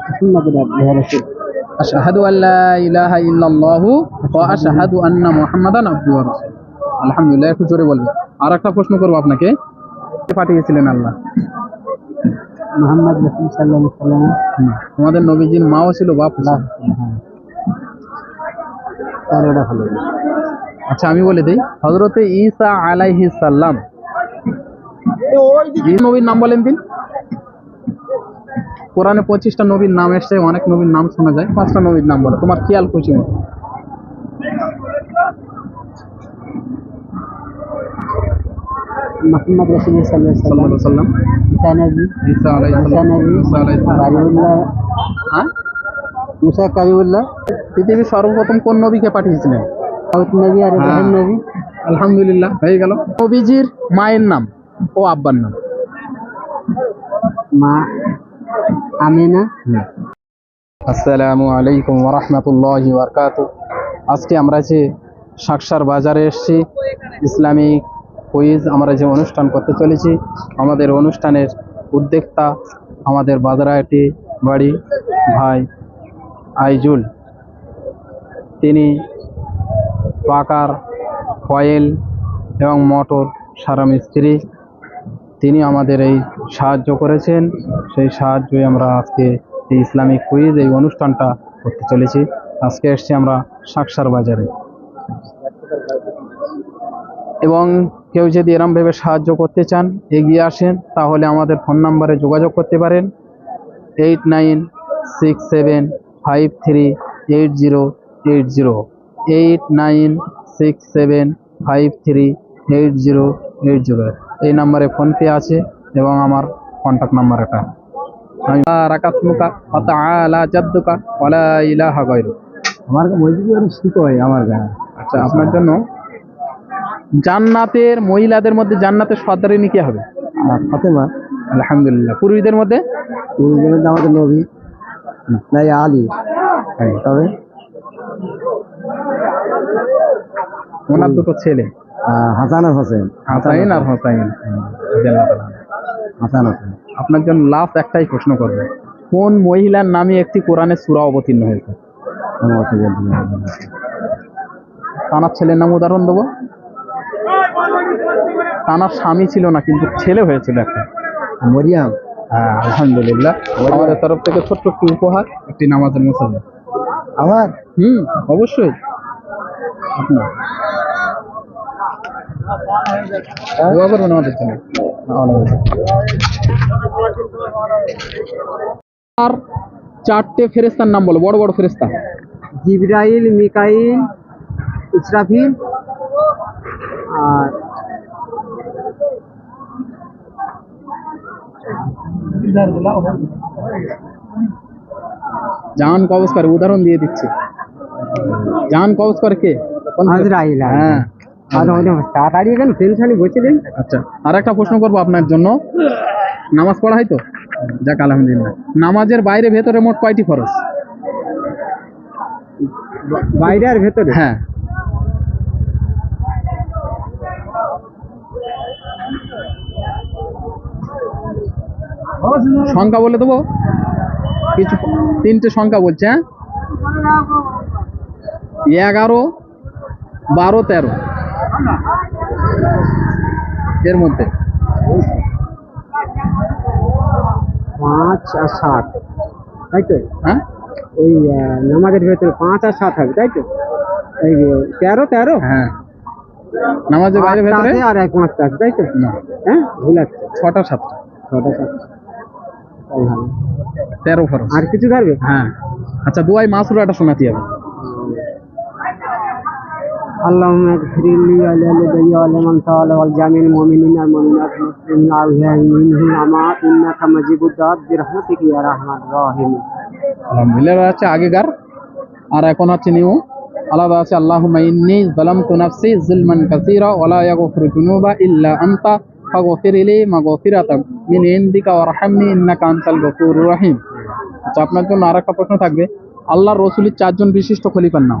محمد عبده ورسوله আশহাদু আল্লা ইলাহা ইল্লাল্লাহু ওয়া আশহাদু আন্না মুহাম্মাদান আবদুহু ওয়া রাসূলুহু আলহামদুলিল্লাহ একটু জোরে বলবেন আর একটা প্রশ্ন করবো আপনাকে কে পাঠিয়েছিলেন আল্লাহ মোহাম্মদ রসুল সাল্লাহ সাল্লাম হুম। তোমাদের নবীজির মাও ছিল বাপ ছিল। হ্যাঁ তাহলে ওটা ভালো আচ্ছা আমি বলে দিই হজরতে ঈসা আলাইহি সাল্লাম এই নবীর নাম বলেন দিন কোরআনে পঁচিশটা নবীর নাম এসছে অনেক নবীর নাম শোনা যায় পাঁচটা নবীর নাম বলো। তোমার খেয়াল খুশি মতো মোহাম্মদ রসুল সাল্লাহ সাল্লাম ঈসা নবী ঈসা আলাইহিস ঈসা সালাম। নবী ঈসা আলাইহিস হ্যাঁ? মুসা কারিউল্লাহ? পৃথিবীর সর্বপ্রথম কোন নবীকে পাঠিয়েছিলেন দাউদ নবী আর ইব্রাহিম হ্যাঁ। নবী। আলহামদুলিল্লাহ হয়ে গেল। নবীজির মায়ের নাম ও আব্বার নাম। মা আসসালামু আলাইকুম ওরহমতুল্লাহ বরকাত আজকে আমরা যে সাকসার বাজারে এসেছি, ইসলামিক কুইজ আমরা যে অনুষ্ঠান করতে চলেছি, আমাদের অনুষ্ঠানের উদ্যোক্তা আমাদের বাজারাটি বাড়ি ভাই আইজুল। তিনি পাকার, কয়েল এবং মোটর সারা মিস্ত্রি। তিনি আমাদের এই সাহায্য করেছেন। সেই সাহায্যই আমরা আজকে এই ইসলামিক কুইজ এই অনুষ্ঠানটা করতে চলেছি। আজকে এসছি আমরা সাকসার বাজারে। এবং কেউ যদি এরম ভেবে সাহায্য করতে চান, এগিয়ে আসেন, তাহলে আমাদের ফোন নাম্বারে যোগাযোগ করতে পারেন। Eight nine six seven five three eight zero eight zero. Eight nine six seven five three eight zero eight zero. এই নাম্বারে ফোনপে আছে এবং আমার কন্ট্যাক্ট নাম্বার এটা। আমি আলা ইলাহা আমার মসজিদে অনেক শীত হয় আমার গায়ে। আচ্ছা আপনার জন্য জান্নাতের মহিলাদের মধ্যে জান্নাতের সর্দারিনী কে হবে? আর ফাতেমা। আলহামদুলিল্লাহ। পুরুষদের মধ্যে? তিনজনের মধ্যে আমাদের নবী। নাই আলী। হ্যাঁ। তবে? ওনার দুটো ছেলে। হাসান আর হোসেন। হাসাইন আর হোসাইন হাসান। হোসেন আপনার জন্য লাস্ট একটাই প্রশ্ন করবে। কোন মহিলার নামে একটি কোরআনের সূরা অবতীর্ণ হয়েছে? তানার ছেলের নাম উদাহরণ দেবো? তানার স্বামী ছিল না কিন্তু ছেলে হয়েছিল একটা। মরিয়াম। হ্যাঁ আলহামদুলিল্লাহ। আমাদের তরফ থেকে ছোট্ট একটি উপহার একটি নামাজের মুসল্লা। আমার? হুম অবশ্যই। আপনার? দোয়া করবেন আমাদের জন্য আর চারটে ফেরেস্তার নাম বলো বড় বড় ফেরেস্তা জিব্রাইল মিকাইল ইসরাফিল আর জান কবজ করে উদাহরণ দিয়ে দিচ্ছে জান কবজ করে কে কোন ফেরেশতা? আজরাইল হ্যাঁ আর ওদের তাড়াতাড়ি কেন টেনশনই বসে দেন। আচ্ছা আর একটা প্রশ্ন করব আপনার জন্য। নামাজ পড়া হয় তো? যাক আলহামদুলিল্লাহ। নামাজের বাইরে ভেতরে মোট কয়টি খরচ বাইরে আর ভেতরে? হ্যাঁ। সংখ্যা বলে দেবো? কিছু তিনটে সংখ্যা বলছে হ্যাঁ? এগারো বারো তেরো। এর মধ্যে? পাঁচ আর সাত। তাই তো? হ্যাঁ? ওই নামাজের ভেতরে পাঁচ আর সাত হবে তাই তো? এই তেরো তেরো? হ্যাঁ। নামাজের বাইরে ভেতরে? আর এক পাঁচটা আছে তাই তো? না। হ্যাঁ? ভুল আছে। ছটা সাতটা। ছটা সাতটা। তেরো খরচ আর কিছু ধরবে হ্যাঁ। আচ্ছা দুয়াই মাসুরাটা শোনাতে হবে। اللهم اغفر لي ولوالدي ولمن سأل والجميع المؤمنين والمؤمنات المسلمين والمؤمنين معك إنك مجيب الدعاء برحمتك يا أرحم الراحمين আলহামদুলিল্লাহ আছে আগেকার আর এখন আছে নিউ আলাদা আছে আল্লাহ ইন্নি যালামতু নাফসি যুলমান কাসীরা ওয়া লা ইয়াগফিরু যুনুবা ইল্লা আনতা ফাগফির লি মাগফিরাতাম মিন ইনদিকা ওয়ারহামনি ইন্নাকা আনতাল গফুরুর রহিম আচ্ছা আপনার জন্য আর একটা প্রশ্ন থাকবে আল্লাহর রসুলের চারজন বিশিষ্ট খলিফার নাম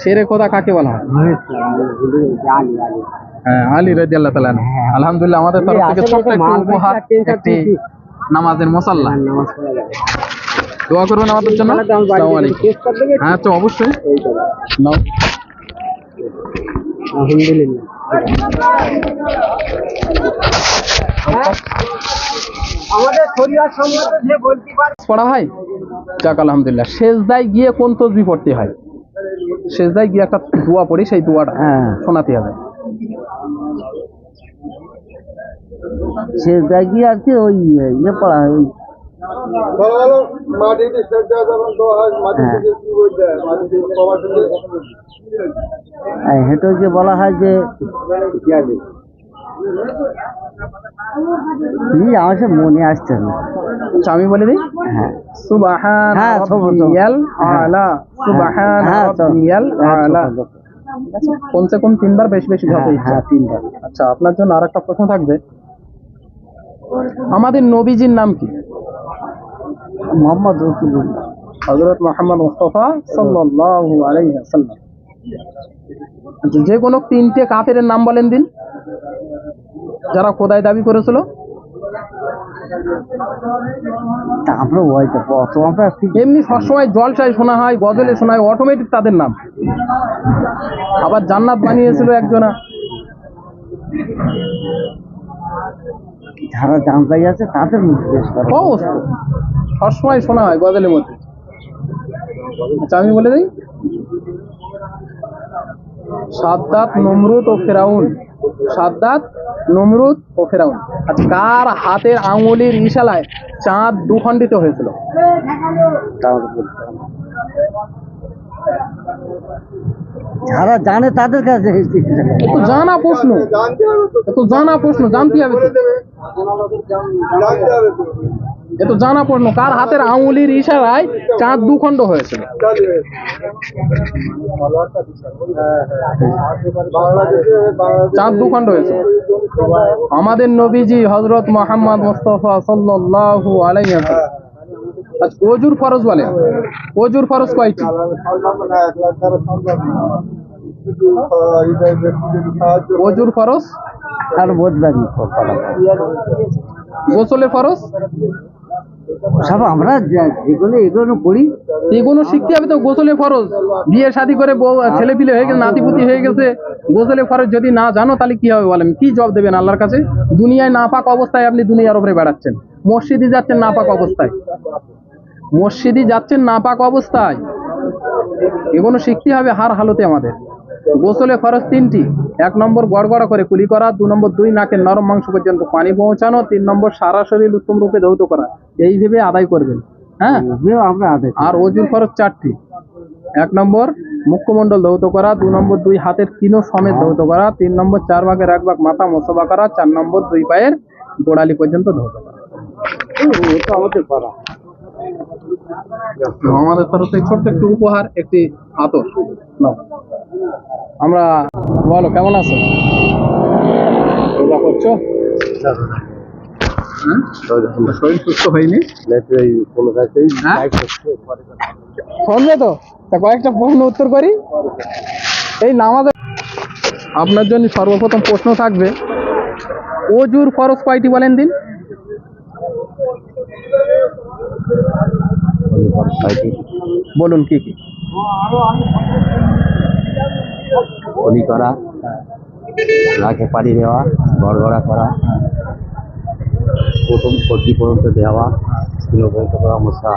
শেরে খোদা কাকে বলা হয় আলী হ্যাঁ রাজি আল্লাহ তালা আলহামদুলিল্লাহ আমাদের তরফ থেকে ছোট্ট একটু উপহার একটি নামাজের মশাল্লা দোয়া করবেন আমাদের জন্য আসসালামু আলাইকুম। হ্যাঁ তো অবশ্যই নাও আলহামদুলিল্লাহ আমাদের শরীর সম্বন্ধে যে বলতে পারে পড়া হয় যাক আলহামদুলিল্লাহ শেষদায় গিয়ে কোন তসবি পড়তে হয়? শেষদায় গিয়ে একটা দোয়া পড়ি সেই দোয়াটা হ্যাঁ শোনাতে হবে সেজদায় গিয়ে আর কি ওই ইয়ে পড়া ওই মাটিতে যখন হয়। কি বলতে হেঁটে যে বলা হয় যে কি আমার সে মনে আসছে না। আমি বলে দিই? হ্যাঁ। সুবাহান হ্যাঁ। রাব্বিয়াল হ্যাঁ। আলা। সুবাহান রাব্বিয়াল আলা। কমসে কম তিনবার বেশি বেশি হ্যাঁ, হ্যাঁ তিনবার। আচ্ছা আপনার জন্য আর একটা প্রশ্ন থাকবে। আমাদের নবীজির নাম কি? মোহাম্মদ রসুল্লাহ হযরত মুহাম্মদ মুস্তাফা সাল্লাল্লাহু আলাইহি ওয়াসাল্লাম। যে কোনো তিনটে কাফেরের নাম বলেন দিন। যারা খোদাই দাবি করেছিল? তারপরে ওই তো আমরা এমনি সবসময় জলসায় শোনা হয় গজলে শোনা হয় অটোমেটিক তাদের নাম। আবার জান্নাত বানিয়েছিল একজনা। যারা জানতাই আছে তাদের করা। সবসময় শোনা হয় গজলের মধ্যে। আচ্ছা আমি বলে দিই। সাদ্দাত নমরুদ ও ফেরাউন। সাদ্দাত নমরুদ ও ফেরাউন আচ্ছা কার হাতের আঙুলের ইশালায় চাঁদ দুখণ্ডিত হয়েছিল। যারা জানে তাদের কাছে। জানা প্রশ্ন জানতে হবে তো জানা প্রশ্ন জানতে হবে এ তো জানা প্রশ্ন কার হাতের আঙুলের ইশারায় চাঁদ দুখণ্ড বাংলাদেশে চাঁদ দুখণ্ড হয়েছিল আমাদের নবীজি হজরত মোহাম্মদ মুস্তফা সাল্লাল্লাহু আলাইহি ওয়াসাল্লাম। আচ্ছা ওজুর ফরজ বলেন। ওজুর ফরজ কয়টি? ওজুর ফরজ আর করা গোসলের ফরজ? সব আমরা যেগুলো এগুলো করি। এগুলো শিখতে হবে তো, গোসলের ফরজ। বিয়ে শাদী করে ছেলে পিলে হয়ে গেছে, নাতিপুতি হয়ে গেছে, গোসলের ফরজ যদি না জানো, তাহলে কি হবে বলেন? কি জবাব দেবেন আল্লাহর কাছে? দুনিয়ায় নাপাক অবস্থায় আপনি দুনিয়ার উপরে বেড়াচ্ছেন। মসজিদে যাচ্ছেন নাপাক অবস্থায়। মসজিদে যাচ্ছেন নাপাক অবস্থায়। এগুলো শিখতে হবে হার হালতে আমাদের। গোসলে ফরজ তিনটি। এক নম্বর গড়গড়া করে কুলি করা দু নম্বর দুই নাকের নরম মাংস পর্যন্ত পানি পৌঁছানো তিন নম্বর সারা শরীর উত্তম রূপে ধৌত করা। এই ভেবে আদায় করবেন হ্যাঁ? আর অজুর ফরজ চারটি। এক নম্বর মুখমণ্ডল ধৌত করা দু নম্বর দুই হাতের কিনো সমেত ধৌত করা তিন নম্বর চার ভাগের এক ভাগ মাথা মোসবা করা চার নম্বর দুই পায়ের গোড়ালি পর্যন্ত ধৌত করা। আমাদের আমাদের তরফ থেকে ছোট্ট একটু উপহার একটি আতর। আমরা বলো কেমন আছো? করছ? শরীর সুস্থ হ্যাঁ? তো কয়েকটা প্রশ্ন উত্তর করি। এই নামাজের আপনার জন্য সর্বপ্রথম প্রশ্ন থাকবে, অজুর ফরজ কয়টি বলেন দিন? বলুন কি কি? কলি করা নাকে পানি দেওয়া, গড়গড়া করা, প্রথম সর্দি পর্যন্ত দেওয়া তিন বলতে পারা মুসা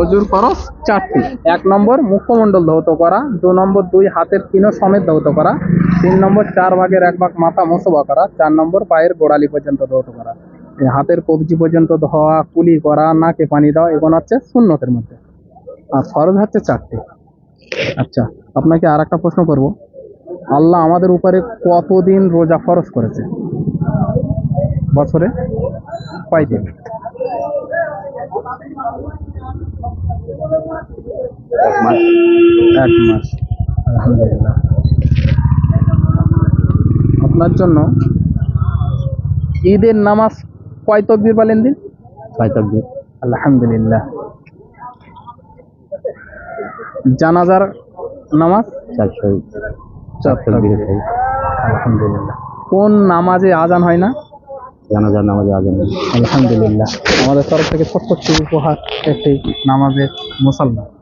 অজুর খরচ চারটি। এক নম্বর মুখমণ্ডল ধৌত করা, দু নম্বর দুই হাতের তিনো সমেত ধৌত করা, তিন নম্বর চার ভাগের এক ভাগ মাথা মোসবা করা, চার নম্বর পায়ের গোড়ালি পর্যন্ত ধৌত করা। হাতের কবজি পর্যন্ত ধোয়া, কুলি করা, নাকে পানি দেওয়া, এগুলো হচ্ছে শূন্যতের মধ্যে। আর ফরজ হচ্ছে চারটি। আচ্ছা আপনাকে আর একটা প্রশ্ন করব। আল্লাহ আমাদের উপরে কতদিন রোজা ফরজ করেছে? বছরে? কয় দিন এক মাস। এক মাস আলহামদুলিল্লাহ। আপনার জন্য ঈদের নামাজ কয় তকবির বলেন দিন? ছয় তকবির। আলহামদুলিল্লাহ। জানাজার নামাজ? আলহামদুলিল্লাহ। কোন নামাজে আজান হয় না? জানাজার নামাজে আজান আলহামদুলিল্লাহ। আমাদের তরফ থেকে ছোট্ট উপহার একটি নামাজের মুসলমান